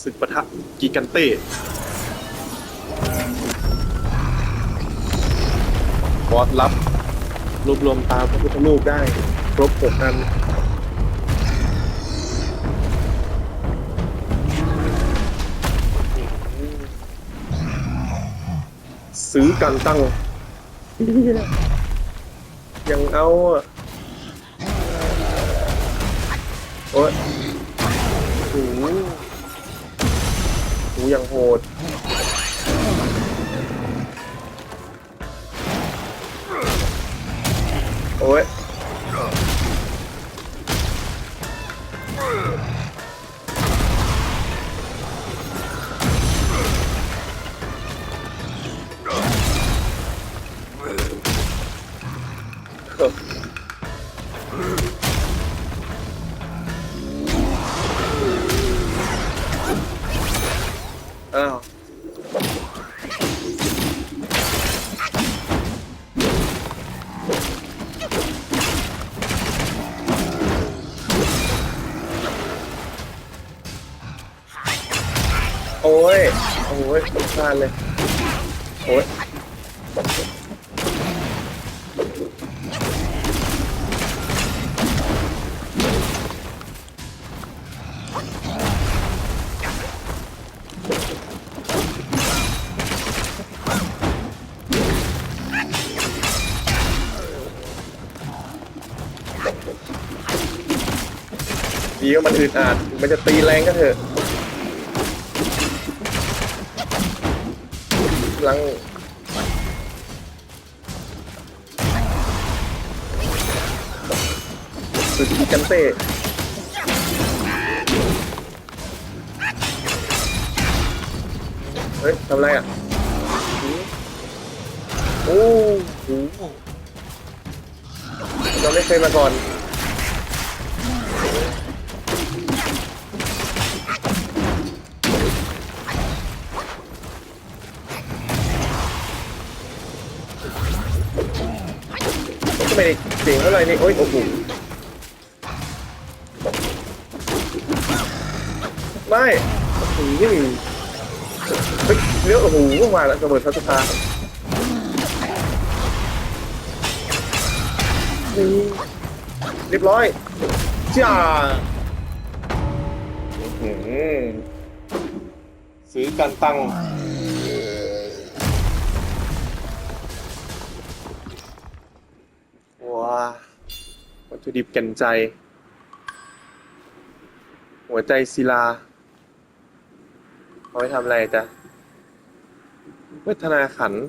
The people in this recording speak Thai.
ศึกปะทะกิกันเต้บอสลับรวบรวมตามพระพุทธรูปได้ครบหกอันซื้อกันตั้ง ยังเอาอะโอ้ยโอ้ โหโหยังโหดโอ้ย อ้าวโอ้ย โอ้ยพลาดเลย โอ้ยีก็มันอึดอัดมันจะตีแรงก็เถอะลังสุดอีกันเต้เฮ้ยทำไรอะโอ้โหเราไม่เคยมาก่อน ไม่ได้เสียงเท่าไรนี่โอ้ยโอ้โหไม่โอ้โหนี่เฮ้ยเลี้ยวโอ้โหมาแล้วระเบิดพัสภาเรียบร้อยจ้าอื้อหือซื้อการตั้ง วัตถุดิบแก่นใจ หัวใจศิลาเอาไว้ทำอะไรจ๊ะเวทนาขันธ์